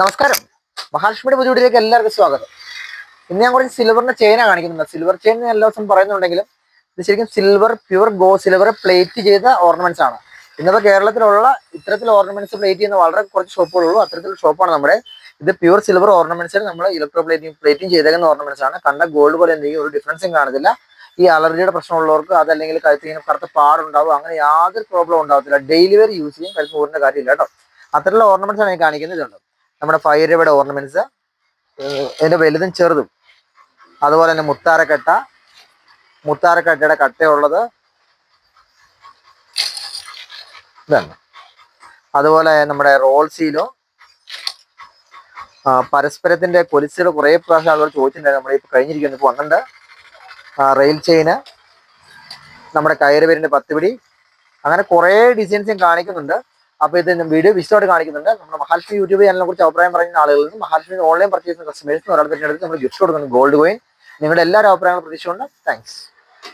നമസ്കാരം. മഹാലക്ഷ്മിയുടെ പുതിയ എല്ലാവർക്കും സ്വാഗതം. ഇന്ന് ഞാൻ കുറച്ച് സിൽവറിന്റെ ചെയിനാണ് കാണിക്കുന്നുണ്ട് സിൽവർ ചെയിൻ എല്ലാ ദിവസം പറയുന്നുണ്ടെങ്കിലും ഇത് ശരിക്കും silver pure go silver plate ചെയ്ത ഓർണമെന്റ്സ് ആണ്. ഇന്നത്തെ കേരളത്തിലുള്ള ഇത്തരത്തിൽ ഓർണമെന്റ്സ് പ്ലേറ്റ് ചെയ്യുന്ന വളരെ കുറച്ച് ഷോപ്പുകളുള്ളൂ അത്തരത്തിലുള്ള ഷോപ്പാണ് നമ്മുടെ ഇത് പ്യുവർ സിൽവർ ഓർണമെന്റ്സിൽ നമ്മൾ ഇലക്ട്രോ പ്ലേറ്റിംഗ് പ്ലേറ്റിംഗ് ചെയ്തേക്കുന്ന ഓർണമെന്റ്സ് ആണ്. കണ്ട ഗോൾഡ് പോലെ എന്തെങ്കിലും ഒരു ഡിഫറൻസും കാണത്തില്ല ഈ അലർജിയുടെ പ്രശ്നമുള്ളവർക്ക് അതല്ലെങ്കിൽ ഇങ്ങനെ കറുത്ത പാടുണ്ടാവും. അങ്ങനെ യാതൊരു പ്രോബ്ലം ഉണ്ടാവത്തില്ല. ഡെയിലി വെയർ യൂസ് ചെയ്യും. കഴുത്ത് കാര്യമില്ല കേട്ടോ. അത്തരത്തിലുള്ള ഓർണമെന്റ്സ് ആണ് ഈ കാണിക്കുന്നത് ഇതുണ്ട് നമ്മുടെ ഫൈവ് ഓർണമെന്റ്സ് ഇതിന്റെ വലുതും ചെറുതും. അതുപോലെ തന്നെ മുത്താരക്കട്ട. മുത്താരക്കട്ടയുടെ കട്ടയുള്ളത്. ഇതാണ്. അതുപോലെ നമ്മുടെ റോൾ സീലോ. പരസ്പരത്തിന്റെ കൊലിസുകൾ കുറെ പ്രാവശ്യം ആളുകൾ ചോദിച്ചിട്ടുണ്ടായിരുന്നു. നമ്മുടെ ഇപ്പൊ കഴിഞ്ഞിരിക്കുന്നു. ഇപ്പൊ വന്നിട്ടുണ്ട്. റെയിൽ ചെയിന് നമ്മുടെ കയറി വരുന്ന പത്ത് പിടി അങ്ങനെ കുറെ ഡിസൈൻസ് ഞാൻ കാണിക്കുന്നുണ്ട്. അപ്പൊ ഇത് വീഡിയോ വിശദമായിട്ട് കാണിക്കുന്നുണ്ട്. നമ്മുടെ മഹാലക്ഷ്മി യൂട്യൂബ് ചാനലിനെ കുറിച്ച് അഭിപ്രായം പറയുന്ന ആളുകളിൽ നിന്ന് മഹാലക്ഷ്മി ഓൺലൈൻ പർച്ചേസ് കസ്റ്റമേഴ്സ് ഒരാൾ തിരഞ്ഞെടുത്ത് നമ്മൾ ഗിഫ്റ്റ് കൊടുക്കുന്നു ഗോൾഡ് കോയിൻ നിങ്ങളുടെ എല്ലാവരും അഭിപ്രായങ്ങളും പ്രതീക്ഷിച്ചുകൊണ്ട് താങ്ക്സ്